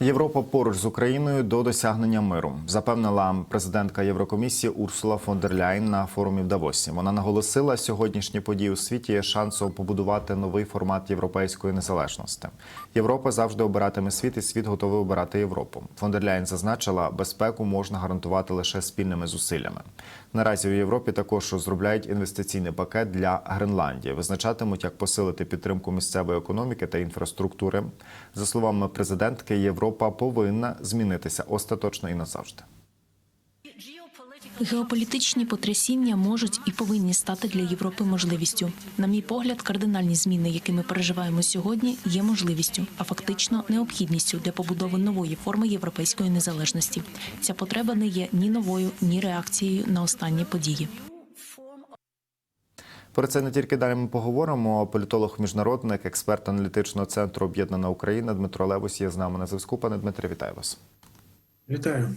Європа поруч з Україною до досягнення миру, запевнила президентка Єврокомісії Урсула фон дер Ляйн на форумі в Давосі. Вона наголосила, сьогоднішні події у світі є шансом побудувати новий формат європейської незалежності. Європа завжди обиратиме світ, і світ готовий обирати Європу. Фон дер Ляйн зазначила, безпеку можна гарантувати лише спільними зусиллями. Наразі у Європі також розробляють інвестиційний пакет для Гренландії. Визначатимуть, як посилити підтримку місцевої економіки та інфраструктури. За словами президентки, Європа повинна змінитися остаточно і назавжди. Геополітичні потрясіння можуть і повинні стати для Європи можливістю. На мій погляд, кардинальні зміни, які ми переживаємо сьогодні, є можливістю, а фактично необхідністю для побудови нової форми європейської незалежності. Ця потреба не є ні новою, ні реакцією на останні події. Про це не тільки далі ми поговоримо. Політолог міжнародник, експерт аналітичного центру Об'єднана Україна Дмитро Левус є з нами на зв'язку. Пане Дмитре, вітаю вас. Вітаю.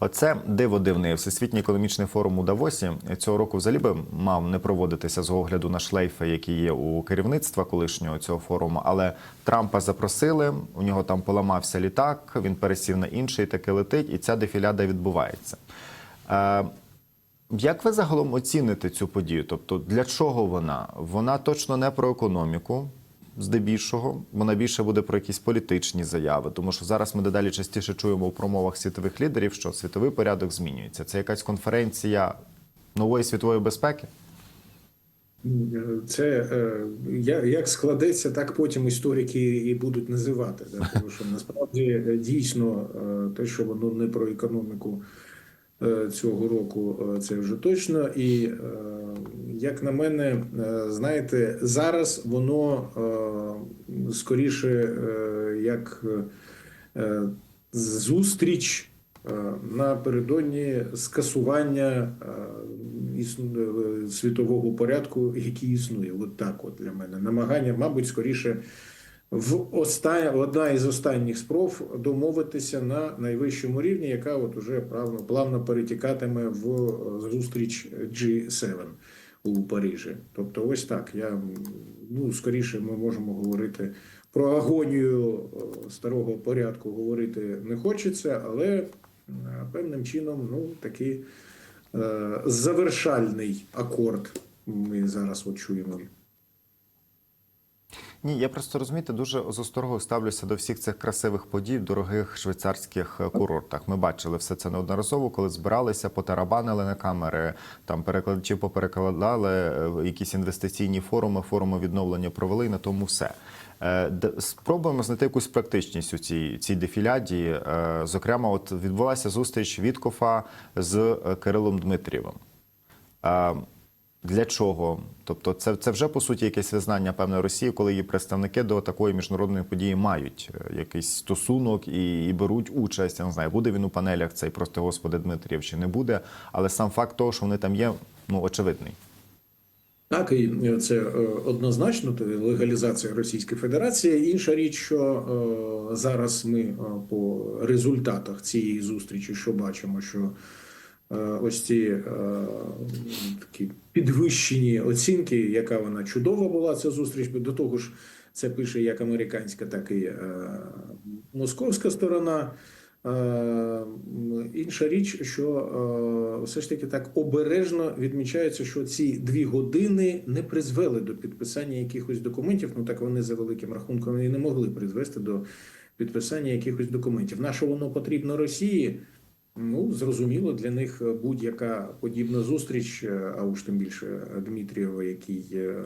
Оце диво дивне. Всесвітній економічний форум у Давосі цього року взагалі би мав не проводитися з огляду на шлейфи, які є у керівництва колишнього цього форуму. Але Трампа запросили. У нього там поламався літак. Він пересів на інший, таки летить, і ця дефіляда відбувається. Як ви загалом оціните цю подію? Тобто, для чого вона? Вона точно не про економіку, здебільшого. Вона більше буде про якісь політичні заяви. Тому що зараз ми дедалі частіше чуємо у промовах світових лідерів, що світовий порядок змінюється. Це якась конференція нової світової безпеки. Це е, як складеться, так потім історики і будуть називати. Тому що насправді е, дійсно е, те, що воно не про економіку цього року, е, це вже точно. І е, як на мене, е, знаєте, зараз воно е, скоріше е, як е, зустріч е, напередодні скасування е, е, світового порядку, який існує. От так, от для мене намагання, мабуть, скоріше в оста... одна із останніх спроб домовитися на найвищому рівні, яка от уже плавно, плавно перетікатиме в е, зустріч G7 у Парижі. Тобто, ось так. Я ну скоріше ми можемо говорити про агонію е, старого порядку. Говорити не хочеться, але е, певним чином, ну такий завершальний акорд. Ми зараз от чуємо. Ні, я просто розумієте, дуже з осторогою ставлюся до всіх цих красивих подій в дорогих швейцарських е, курортах. Ми бачили все це неодноразово, коли збиралися, потарабанили на камери, там перекладачі поперекладали, е, якісь інвестиційні форуми, форуми відновлення провели і на тому все. Е, Спробуємо знайти якусь практичність у цій, цій дефіляді. Зокрема, от відбулася зустріч Віткофа з Кирилом Дмитрієвим. Для чого? Тобто, це, це вже по суті якесь визнання певної Росії, коли її представники до такої міжнародної події мають е, якийсь стосунок і, і беруть участь. Я не знаю, буде він у панелях цей прости господи Дмитрієв чи не буде. Але сам факт того, що вони там є, ну очевидний. Так, і це е, однозначно легалізація Російської Федерації. Інша річ, що е, зараз ми е, по результатах цієї зустрічі, що бачимо, що е, ось ці е, такі підвищені оцінки, яка вона чудова була ця зустріч. До того ж, це пише як американська, так і е, московська сторона. Е, Інша річ, що е, все ж таки так обережно відмічається, що ці дві години не призвели до підписання якихось документів. Ну так вони за великим рахунком і не могли призвести до підписання якихось документів. На що воно потрібно Росії? Ну зрозуміло, для них будь-яка подібна зустріч, е, а уж тим більше Дмитрієва, який е,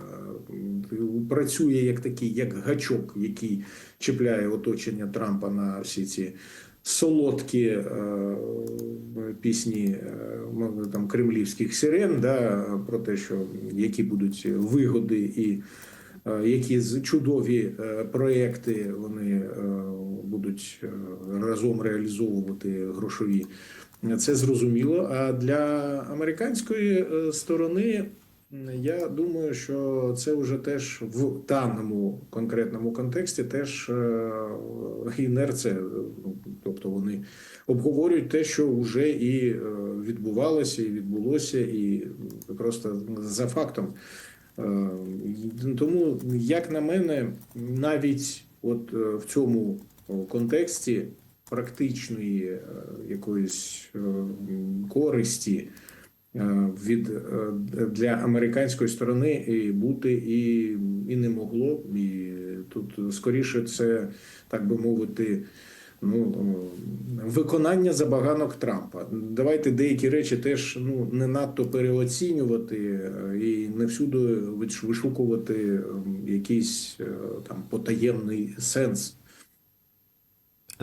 працює як такий, як гачок, який чіпляє оточення Трампа на всі ці солодкі е, пісні е, там кремлівських сирен, да, про те, що які будуть вигоди і е, які чудові е, проекти вони е, будуть е, разом реалізовувати грошові. Це зрозуміло. А для американської е, сторони я думаю, що це вже теж в даному конкретному контексті теж е, інерція. Ну, Тобто вони обговорюють те, що вже і е, відбувалося, і відбулося, і просто за фактом. Е, Тому, як на мене, навіть от е, в цьому контексті практичної е, якоїсь користі від для американської сторони і бути і, і не могло. І тут скоріше це так би мовити. Ну, виконання забаганок Трампа. Давайте деякі речі теж ну не надто переоцінювати е, і не всюди виш- вишукувати якийсь е, там потаємний сенс.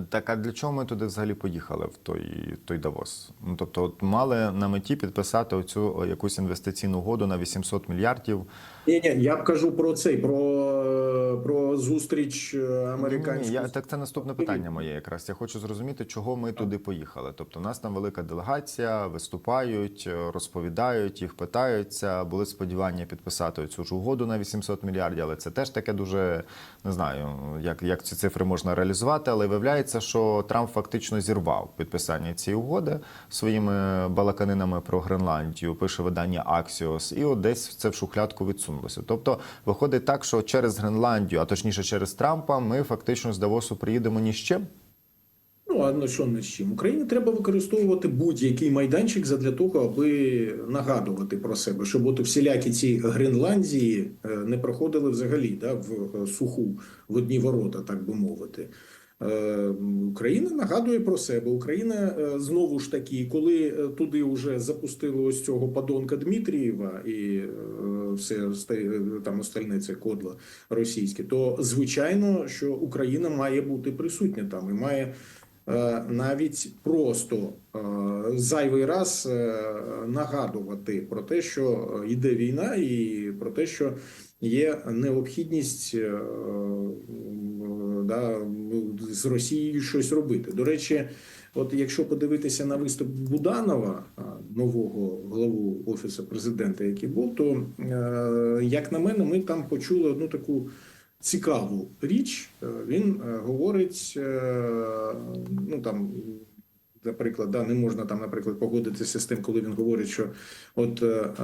Так, а для чого ми туди взагалі поїхали в той, той Давос? Ну тобто, от мали на меті підписати оцю якусь інвестиційну угоду на 800 мільярдів. Ні, ні, я б кажу про цей, про, про зустріч е, американську. Ні, я так це наступне питання моє. Якраз я хочу зрозуміти, чого ми туди поїхали. Тобто, у нас там велика делегація, виступають, е, розповідають, їх питаються. Були сподівання підписати цю ж угоду на 800 мільярдів, але це теж таке дуже не знаю, як, як ці цифри можна реалізувати. Але виявляється, що Трамп фактично зірвав підписання цієї угоди своїми балаканинами про Гренландію. Пише видання Axios, і от десь це в шухлядку відсунулося. Тобто виходить так, що через Гренландію, а точніше через Трампа, ми фактично з Давосу приїдемо ні з чим. Ну, а ну що не з чим? Україні треба використовувати будь-який майданчик задля того, аби нагадувати про себе, щоб от всілякі ці Гренландії е, не проходили взагалі да, в е, суху в одні ворота, так би мовити. Е, Україна нагадує про себе. Україна е, знову ж таки, коли е, туди вже запустили ось цього падонка Дмитрієва і все там остальне це кодло російське, то звичайно, що Україна має бути присутня там і має навіть просто зайвий раз нагадувати про те, що йде війна, і про те, що є необхідність е, да, з Росією щось робити. До речі, от якщо подивитися на виступ Буданова, нового главу офісу президента, який був, то е, як на мене, ми там почули одну таку цікаву річ. Е, Він говорить, ну там. Наприклад, да, не можна там, наприклад, погодитися з тим, коли він говорить, що от, е, е,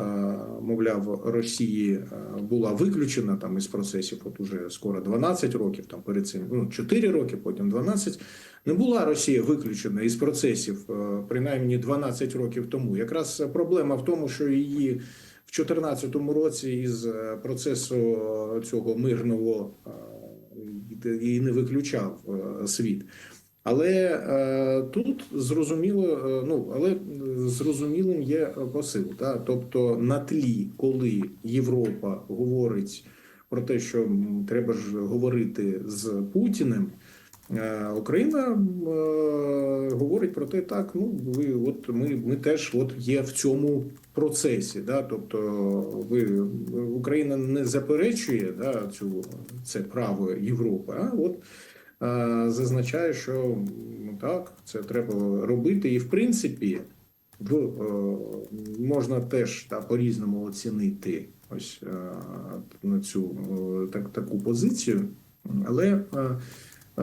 мовляв, Росії е, була виключена там із процесів, от уже скоро 12 років, там перед цим ну 4 роки, потім 12. Не була Росія виключена із процесів, принаймні 12 років тому. Якраз проблема в тому, що її в 2014 році із процесу цього мирного і не виключав світ. Але е, тут зрозуміло, е, ну але зрозумілим є посил. Та? Тобто на тлі, коли Європа говорить про те, що треба ж говорити з Путіним, е, Україна е, говорить про те, так ну ви от ми, ми теж от є в цьому процесі. Да? Тобто, ви Україна не заперечує да, цю це право Європи, а от зазначає, що ну, так, це треба робити, і в принципі в, е, можна теж та, по-різному оцінити ось е, на цю е, так, таку позицію, але е,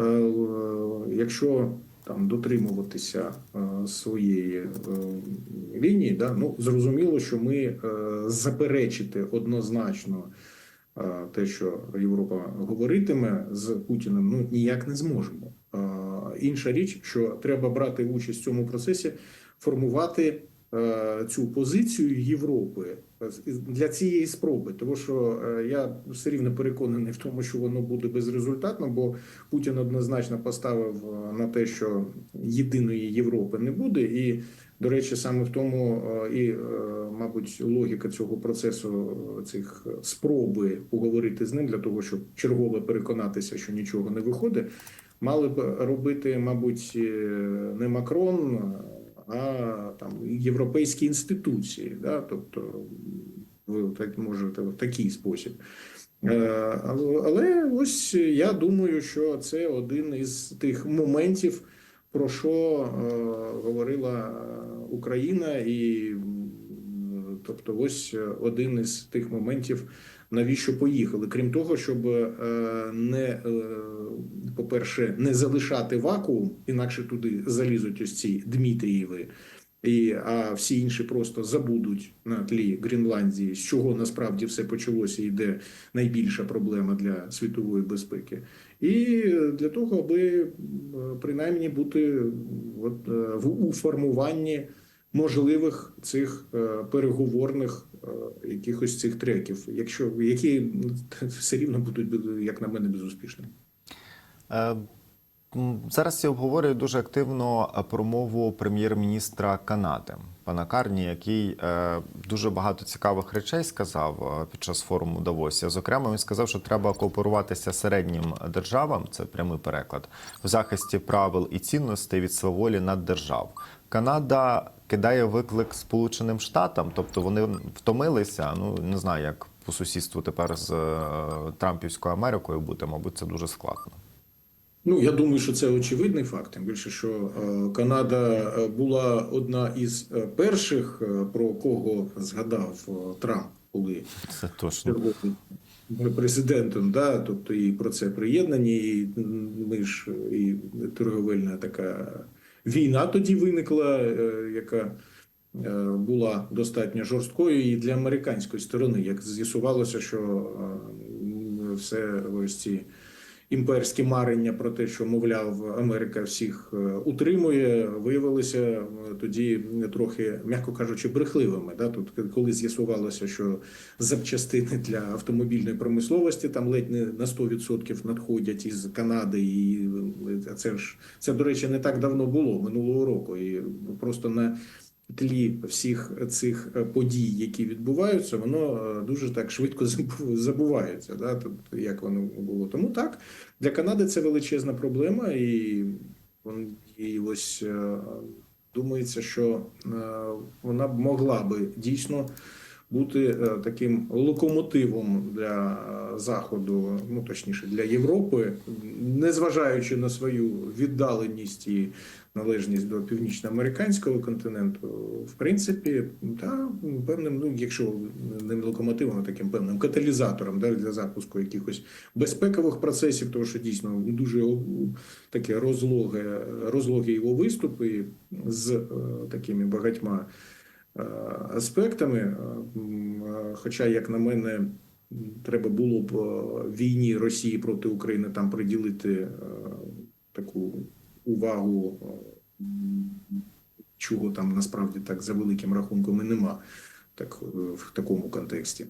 е, якщо там дотримуватися е, своєї е, лінії, да, ну зрозуміло, що ми е, заперечити однозначно е, те, що Європа говоритиме з Путіним, ну ніяк не зможемо. Інша річ, що треба брати участь в цьому процесі, формувати е, цю позицію Європи для цієї спроби, тому що е, я все рівно переконаний в тому, що воно буде безрезультатно, бо Путін однозначно поставив е, на те, що єдиної Європи не буде, і до речі, саме в тому е, і, мабуть, логіка цього процесу цих спроби поговорити з ним для того, щоб чергове переконатися, що нічого не виходить, мали б робити, мабуть, не Макрон, а там європейські інституції, да? тобто ви так можете в такий спосіб. Е, Але ось я думаю, що це один із тих моментів, про що е, говорила Україна, і тобто, ось один із тих моментів, навіщо поїхали. Крім того, щоб е, не е, по-перше, не залишати вакуум, інакше туди залізуть ось ці Дмитрієви. І, а всі інші просто забудуть на тлі Гренландії, з чого насправді все почалося і де найбільша проблема для світової безпеки. І для того, аби принаймні бути от, е, в у формуванні можливих цих е, переговорних е, якихось цих треків, якщо які все рівно будуть, як на мене, безуспішними. Е, Зараз всі обговорюють дуже активно промову прем'єр-міністра Канади пана Карні, який дуже багато цікавих речей сказав під час форуму Давосі. Зокрема, він сказав, що треба кооперуватися середнім державам, це прямий переклад, в захисті правил і цінностей від сваволі наддержав. Канада кидає виклик Сполученим Штатам, тобто вони втомилися. Ну не знаю, як по сусідству тепер з е, Трампівською Америкою бути, мабуть, це дуже складно. Ну, я думаю, що це очевидний факт. Тим більше, що е, Канада е, була одна із перших, про кого згадав Трамп, коли Це точно. президентом, да, тобто і про це приєднані, і ми ж і торговельна така війна тоді виникла, е, яка е, була достатньо жорсткою і для американської сторони. Як з'ясувалося, що е, все ось ці імперські марення про те, що мовляв Америка всіх е, утримує, виявилися е, тоді трохи, м'яко кажучи, брехливими. Да? Тут коли з'ясувалося, що запчастини для автомобільної промисловості там ледь не на 100% надходять із Канади, і е, це ж це, до речі, не так давно було минулого року, і просто на тлі всіх цих е, подій, які відбуваються, воно е, дуже так швидко забувається. Да? Тобто, як воно було. Тому так, для Канади це величезна проблема, і, і ось е, думається, що вона б могла би дійсно бути таким локомотивом для заходу, ну точніше для Європи, незважаючи на свою віддаленість і належність до північноамериканського континенту, в принципі, та певним, ну якщо не локомотивом, а таким певним каталізатором да, для запуску якихось безпекових процесів, тому що дійсно дуже таке розлоге, розлогі його виступи з е, такими багатьма е, аспектами. Е, е, Хоча, як на мене, треба було б е, війні Росії проти України там приділити е, таку увагу, е, чого там насправді так за великим рахунком і нема, так е, в такому контексті.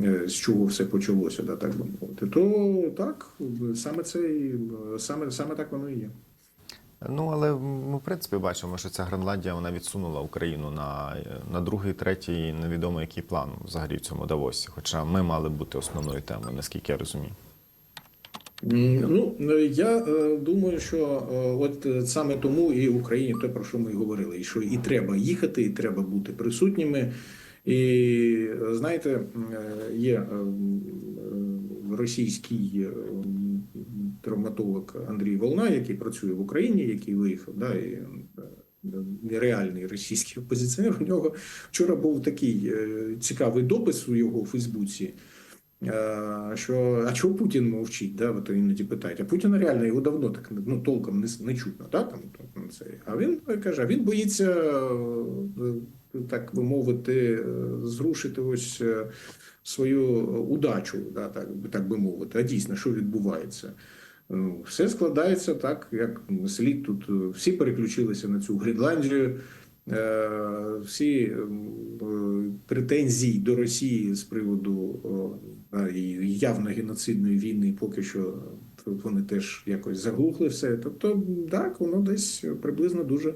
е, З чого все почалося, да, так би мовити, то так саме це і саме, саме так воно і є. Ну але ми в принципі бачимо, що ця Гренландія вона відсунула Україну на, на другий, третій, невідомо який план взагалі в цьому Давосі. Хоча ми мали бути основною темою, наскільки я розумію. Ну я е, думаю, що е, от саме тому і Україні те, про що ми говорили, і що і треба їхати, і треба бути присутніми. І знаєте, е, є російський травматолог Андрій Волна, який працює в Україні, який виїхав, да, і реальний російський опозиціонер. У нього вчора був такий цікавий допис у його Фейсбуці. Що а чого Путін мовчить? Да, от іноді питають. А Путіна реально його давно так ну толком не, не чутно. Да, там, це. А він каже: а він боїться, е, так би мовити, зрушити ось свою удачу, да, так, так би мовити. А дійсно, що відбувається? Ну, Все складається так, як слід тут. Всі переключилися на цю Гренландію. Е, Всі е, претензії до Росії з приводу явно геноцидної війни поки що вони теж якось заглухли все. Тобто, так, воно десь приблизно дуже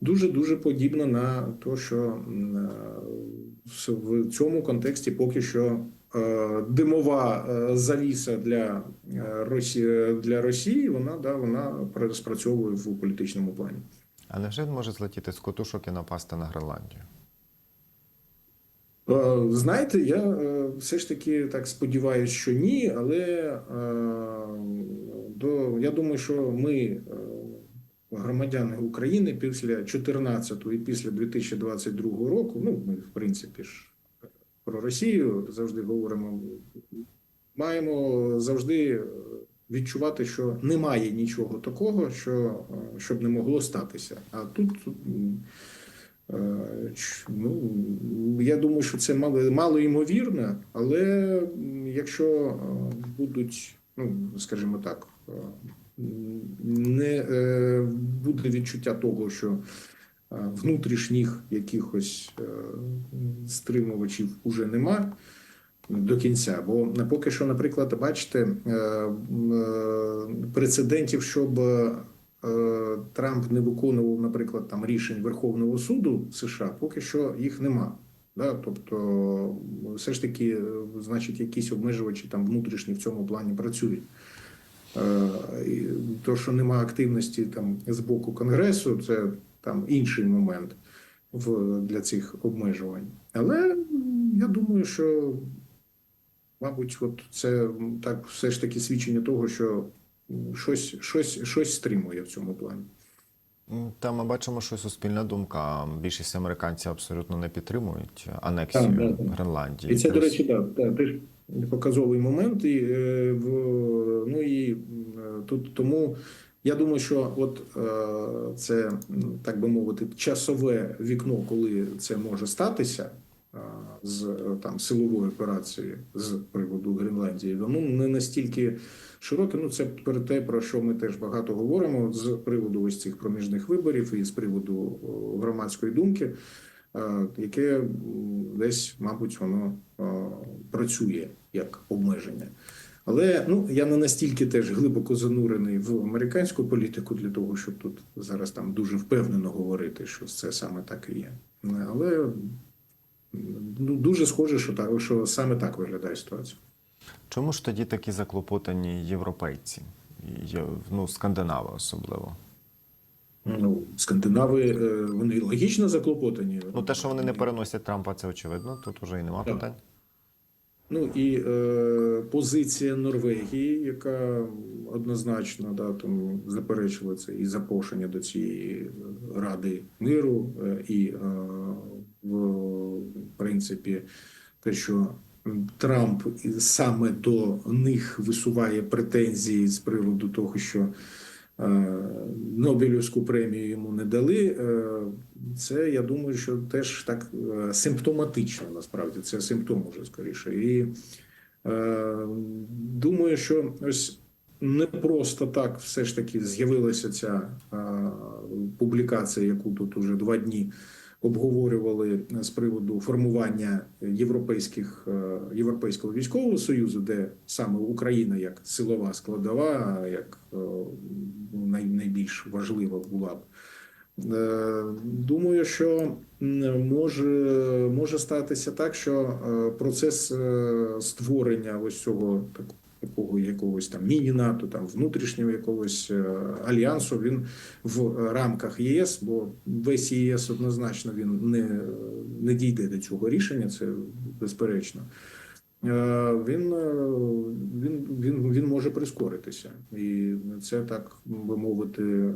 дуже дуже подібно на те, що е, в цьому контексті поки що е, димова е, завіса для е, Росії для Росії, вона да вона спрацьовує в політичному плані. А невже він може злетіти з котушок і напасти на Гренландію? Е, Знаєте, я е, все ж таки так сподіваюся, що ні, але е, до, я думаю, що ми, громадяни України, після 2014 і після 2022 року, ну, ми, в принципі ж про Росію завжди говоримо, маємо завжди відчувати, що немає нічого такого, що, е, щоб не могло статися. А тут. Е, Ну, я думаю, що це мало, мало ймовірно, але якщо е, будуть, ну скажімо так, не буде відчуття того, що внутрішніх якихось стримувачів уже нема до кінця. Бо поки що, наприклад, бачите, е, е, прецедентів, щоб е, Трамп не виконував, наприклад, там рішень Верховного суду США, поки що їх нема. Да, тобто, все ж таки, значить, якісь обмежувачі там внутрішні в цьому плані працюють. То, що нема активності там з боку Конгресу, це там інший момент в, для цих обмежувань. Але я думаю, що, мабуть, от це так все ж таки свідчення того, що щось, щось, щось стримує в цьому плані. Та ми бачимо, що суспільна думка. Більшість американців абсолютно не підтримують анексію Так, да. Гренландії. І це, до речі, так, так, теж показовий момент. І, е, в, ну і е, тут тому я думаю, що от е, це, так би мовити, часове вікно, коли це може статися. З е, там силової операції з приводу Гренландії, воно не настільки широке. Ну це про те, про що ми теж багато говоримо з приводу ось цих проміжних виборів і з приводу громадської думки яке десь, мабуть, воно працює як обмеження. Але ну я не настільки теж глибоко занурений в американську політику для того, щоб тут зараз там дуже впевнено говорити, що це саме так і є. Але ну, дуже схоже, що так, що саме так виглядає ситуація. Чому ж тоді такі заклопотані європейці? Ну, скандинави особливо. Ну, скандинави е, вони логічно заклопотані. Ну, те, що вони не переносять Трампа, це очевидно. Тут вже і нема Так. питань. Ну і е, позиція Норвегії, яка однозначно да, там це і запрошення до цієї ради миру, е, і е, в принципі те, що Трамп саме до них висуває претензії з приводу того, що е, Нобелівську премію йому не дали. е, Це я думаю, що теж так е, симптоматично насправді це симптом уже скоріше. І е, думаю, що ось не просто так все ж таки з'явилася ця е, публікація, яку тут уже два дні обговорювали з приводу формування європейських е, європейського військового союзу, де саме Україна як силова складова, як е, найбільш важлива була б. Е, Думаю, що може, може статися так, що е, процес е, створення ось цього такого якогось там міні-НАТО, там внутрішнього якогось е, альянсу, він в рамках ЄС, бо весь ЄС однозначно він не, не дійде до цього рішення, це безперечно. Е, Він, е, він, він, він може прискоритися, і це так би мовити, е,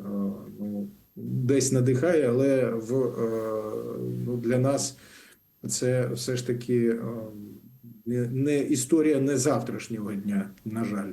ну десь надихає, але в е, ну для нас це все ж таки е, не, історія не завтрашнього дня, на жаль.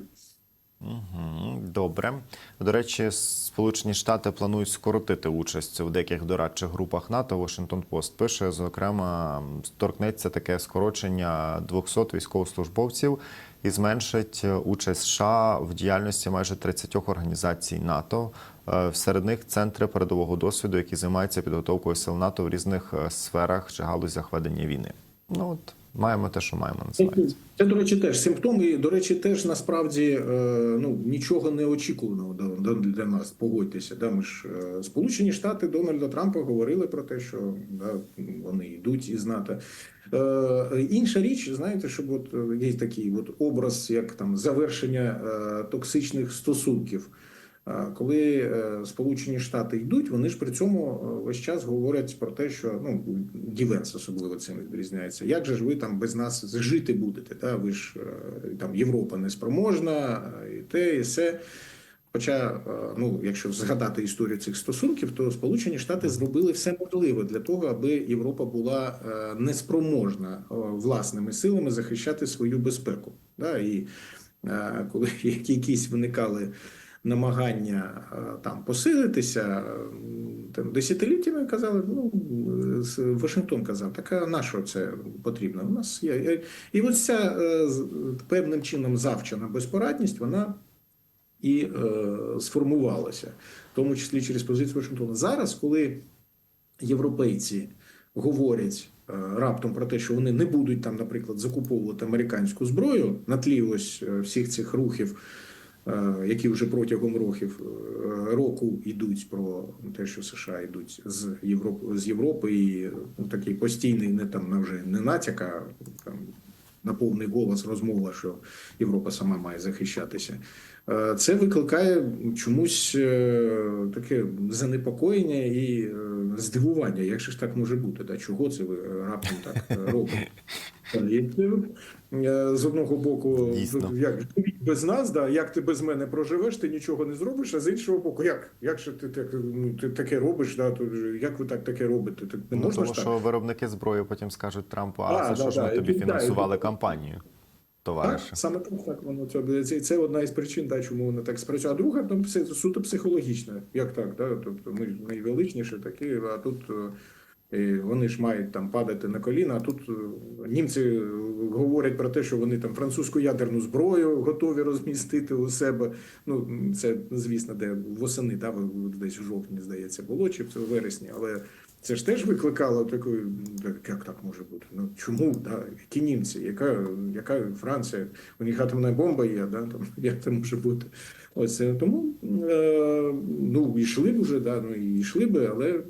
Добре. До речі, Сполучені Штати планують скоротити участь у деяких дорадчих групах НАТО. Вашингтон Пост пише, зокрема, торкнеться таке скорочення 200 військовослужбовців і зменшить участь США в діяльності майже 30 організацій НАТО. Е, Серед них центри передового досвіду, які займаються підготовкою сил НАТО в різних е, сферах чи галузях ведення війни. Ну от маємо те, що маємо називається. Це, до речі, теж симптом, і, до речі, теж насправді е, ну, нічого не очікуваного до- до- для нас. Погодьтеся. Да? Ми ж е, Сполучені Штати Дональда Трампа говорили про те, що да, вони йдуть із НАТО. Е, інша річ, знаєте, що от є такий от образ, як там завершення токсичних стосунків. Коли е, Сполучені Штати йдуть, вони ж при цьому е, весь час говорять про те, що ну Дівенс особливо цим відрізняється. Як же ж ви там без нас жити будете? Та ви ж е, там Європа не спроможна, е, і те, і все. Хоча, ну, якщо згадати історію цих стосунків, то Сполучені Штати зробили все можливе для того, аби Європа була неспроможна власними силами захищати свою безпеку. Да? І коли якісь виникали намагання е, там посилитися, е, там десятиліттями казали, ну Вашингтон казав, так а на що це потрібно? У нас є. І ось ця е, певним чином завчена безпорадність, вона і е, сформувалася, в тому числі через позицію Вашингтона. Зараз, коли європейці говорять раптом про те, що вони не будуть там, наприклад, закуповувати американську зброю на тлі ось всіх цих рухів, які вже протягом років е, року йдуть про те, що США йдуть з Європи з Європи, і ну, такий постійний не там вже не натяк, а там на повний голос розмова, що Європа сама має захищатися. Е, Це викликає чомусь е, таке занепокоєння і е, здивування. Як же ж так може бути? Да? Чого це ви е, раптом так е, робите? Е, З одного боку, Дійсно. як без нас, да, як ти без мене проживеш, ти нічого не зробиш, а з іншого боку, як? Як же ти, так, ну, ти таке робиш? Да, то, як ви так таке робите? Так не Ну, можна тому ж так? що виробники зброї потім скажуть Трампу, а, А, це да, що ж ми да, тобі і- фінансували і- кампанію, Так, саме так, так воно це, це, це одна із причин, да, чому воно так спрацює. А друга ну, це суто психологічна. Як так? Да? Тобто ми найвеличніші такі, а тут е, вони ж мають там падати на коліна. А тут е, німці е, говорять про те, що вони там французьку ядерну зброю готові розмістити у себе. Ну це звісно, де восени, да, десь в жовтні, здається, було чи в вересні, але. Це ж теж викликало таку, як так може бути? Ну чому? Да? Які німці? Яка, яка Франція? У них атомна бомба є, да? там, як це може бути? Ось е, тому е, ну йшли б уже, да, ну йшли би, але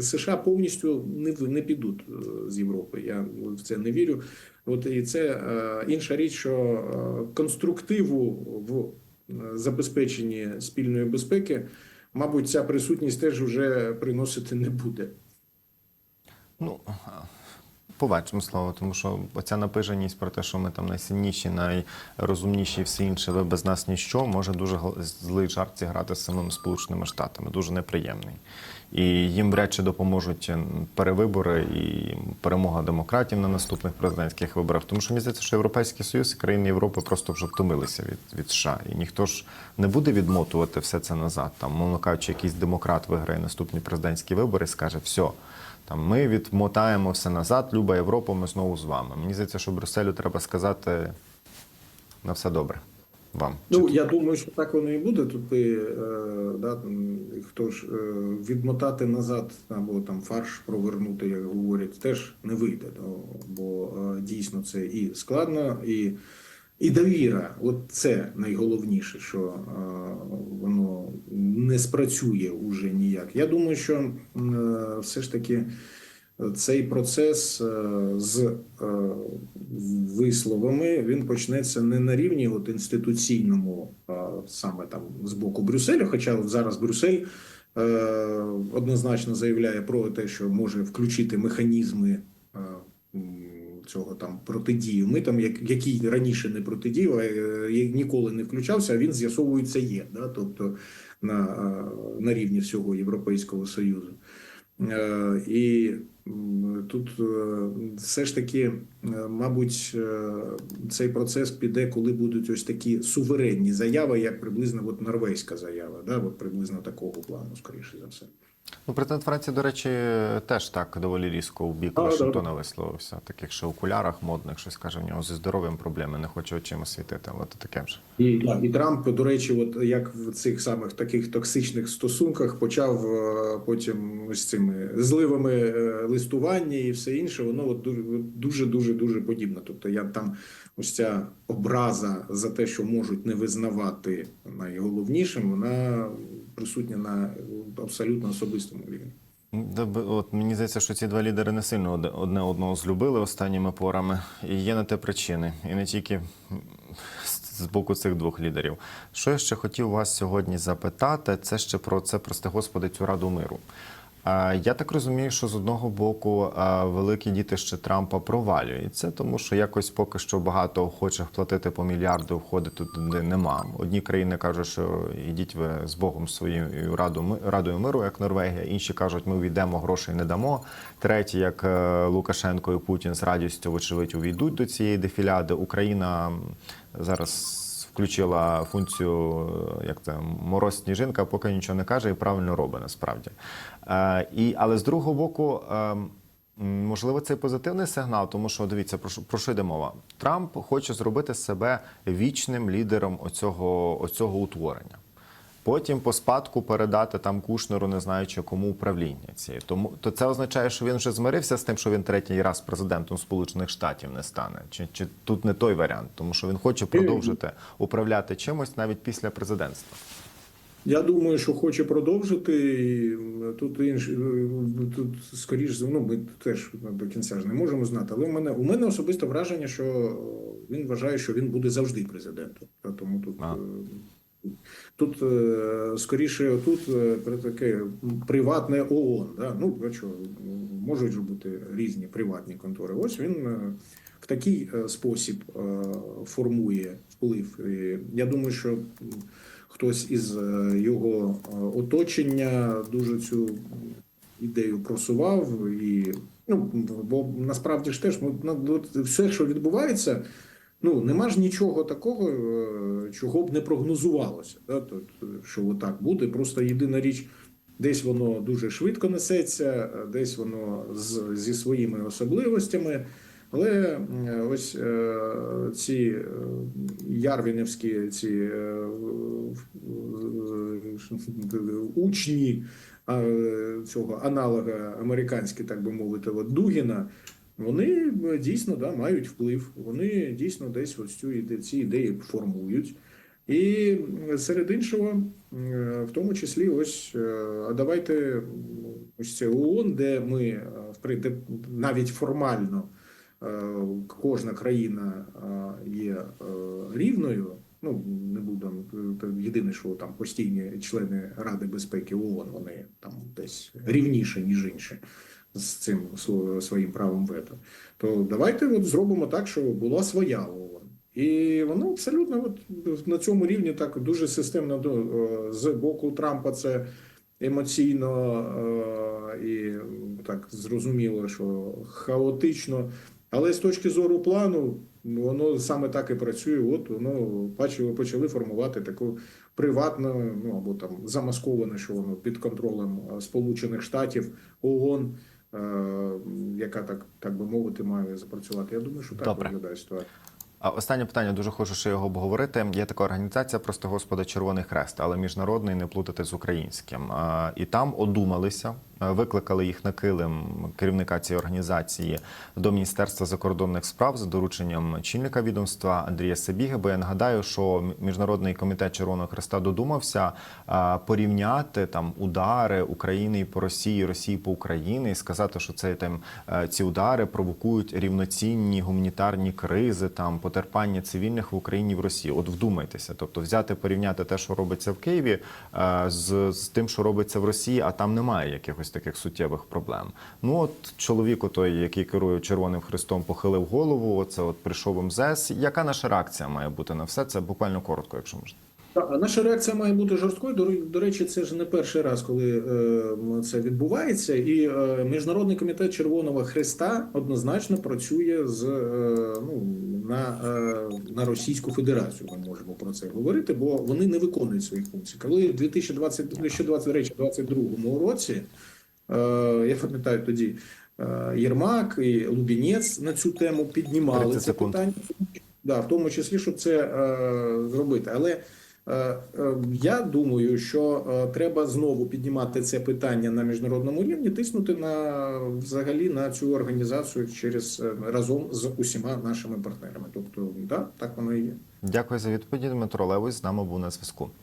США повністю не, не підуть е, з Європи. Я в це не вірю. От і це е, інша річ, що е, конструктиву в е, забезпеченні спільної безпеки мабуть, ця присутність теж вже приносити не буде. Ну, побачимо слово, тому що оця напиженість про те, що ми там найсильніші, найрозумніші і все інше, ви без нас ніщо, може дуже злий жарт зіграти з самими Сполученими Штатами, дуже неприємний. І їм вряд чи допоможуть перевибори і перемога демократів на наступних президентських виборах. Тому що мені здається, що Європейський Союз і країни Європи просто вже втомилися від, від США. І ніхто ж не буде відмотувати все це назад. Там, мовно кажучи, якийсь демократ виграє наступні президентські вибори скаже, все. Там ми відмотаємо все назад, люба Європа, ми знову з вами. Мені здається, що Брюсселю треба сказати на все добре вам. Ну я думаю, що так воно і буде. Тут е, да, хто ж е, відмотати назад або там фарш провернути, як говорять, теж не вийде. Бо е, дійсно це і складно, і, і довіра. От це найголовніше, що е, воно не спрацює уже ніяк. Я думаю, що е, все ж таки. Цей процес е, з е, висловами він почнеться не на рівні от інституційному, е, саме там з боку Брюсселя, хоча зараз Брюссель е, однозначно заявляє про те, що може включити механізми е, цього там протидію. Ми там, як який раніше не протидів, а е, ніколи не включався, а він з'ясовується є, да? тобто на, е, на рівні всього Європейського Союзу. Е, І тут е, все ж таки, е, мабуть, е, цей процес піде, коли будуть ось такі суверенні заяви, як приблизно от норвезька заява, да? от приблизно такого плану, скоріше за все. Ну, президент Франції, до речі, теж так доволі різко в бік Вашингтона висловився. Таких ще окулярах модних, щось каже, в нього зі здоров'ям проблеми, не хоче очима світити, але то таке вже. І, і Трамп, до речі, от як в цих самих таких токсичних стосунках почав е, потім з цими зливами е, листування і все інше, воно от дуже дуже дуже подібно. Тобто я там ось ця образа за те, що можуть не визнавати найголовнішим, вона присутня на абсолютно особистому рівні. От мені здається, що ці два лідери не сильно одне- одного злюбили останніми порами, і є на те причини, і не тільки з боку цих двох лідерів. Що я ще хотів вас сьогодні запитати, це ще про це, прости господи, цю раду миру. Я так розумію, що з одного боку великі діти ще Трампа провалюються, тому що якось поки що багато охочих платити по мільярду входити туди нема. Одні країни кажуть, що йдіть ви з Богом своєю раду радою миру, як Норвегія. Інші кажуть, ми увійдемо, грошей не дамо. Треті, як е, Лукашенко і Путін з радістю, вочевидь, увійдуть до цієї дефіляди. Україна зараз включила функцію, е, як це мороз сніжинка, поки нічого не каже і правильно робить насправді. Е, і, але з другого боку. е, Можливо, це позитивний сигнал, тому що дивіться, про що, про що йде мова. Трамп хоче зробити себе вічним лідером оцього, оцього утворення. Потім по спадку передати там Кушнеру, не знаючи кому управління цієї. Тому то це означає, що він вже змирився з тим, що він третій раз президентом Сполучених Штатів не стане. Чи, чи тут не той варіант, тому що він хоче продовжити управляти чимось навіть після президентства. Я думаю, що хоче продовжити. І Тут інш е, тут скоріш ну ми теж до кінця ж не можемо знати. Але у мене у мене особисто враження, що він вважає, що він буде завжди президентом. Тому тут. А. е, Тут е, скоріше тут е, таке приватне ООН. Да? Ну що можуть ж бути різні приватні контори. Ось він е, в такий е, спосіб е, формує вплив. І я думаю, що хтось із е, його е, оточення дуже цю ідею просував і. Ну, бо насправді ж теж ну, ну, все, що відбувається, ну нема ж нічого такого, е, чого б не прогнозувалося. Да? Е, що отак буде. Просто єдина річ, десь воно дуже швидко несеться, десь воно з, зі своїми особливостями. Але е, ось е, ці е, ярвінівські ці учні цього аналога американські, так би мовити, Дугіна, вони дійсно да, мають вплив. Вони дійсно десь ось цю іде- ці ідеї формують. І серед іншого, в тому числі, ось а давайте ось це ООН, де ми навіть формально кожна країна е, є е, рівною. Ну не буду е, єдине, що там постійні члени Ради безпеки ООН, вони там десь рівніші, ніж інші з цим своїм правом вето. То давайте от зробимо так, щоб була своя ООН. І воно абсолютно от на цьому рівні так дуже системно е, з боку Трампа це емоційно е, і так зрозуміло, що хаотично. Але з точки зору плану, воно саме так і працює. От воно почали, почали формувати таку приватну, ну або там замасковане, що воно під контролем е, Сполучених Штатів, ООН, е, яка так, так би мовити, має запрацювати. Я думаю, що так Добре. виглядає ситуація. А останнє питання дуже хочу ще його обговорити. Є така організація, просто господа Червоний Хрест, але міжнародний не плутати з українським. І там одумалися, викликали їх на килим керівника цієї організації до Міністерства закордонних справ за дорученням чільника відомства Андрія Сабіги. Бо я нагадаю, що міжнародний комітет Червоного Хреста додумався порівняти там удари України по Росії, Росії по Україні, і сказати, що це там е, ці удари провокують рівноцінні гуманітарні кризи, там потерпання цивільних в Україні в Росії. От вдумайтеся, тобто взяти порівняти те, що робиться в Києві, е, з, з тим, що робиться в Росії, а там немає якихось таких суттєвих проблем. Ну от чоловік, той, який керує Червоним Христом, похилив голову. Оце от прийшов МЗС. Яка наша реакція має бути на все це? Буквально коротко, якщо можна. А наша реакція має бути жорсткою. До, речі, це ж не перший раз, коли е, це відбувається. І е, Міжнародний комітет Червоного Христа однозначно працює з е, ну на, на Російську Федерацію. Ми можемо про це говорити, бо вони не виконують своїх функцій. Коли в 2020, ще 2022 році, е, я пам'ятаю тоді. е, Єрмак і Лубінець на цю тему піднімали це питання, да, в тому числі, щоб це е, зробити. Але Е, е, Я думаю, що е, треба знову піднімати це питання на міжнародному рівні, тиснути на взагалі на цю організацію через е, разом з усіма нашими партнерами. Тобто, да, так воно і є. Дякую за відповіді. Дмитро Левось з нами був на зв'язку.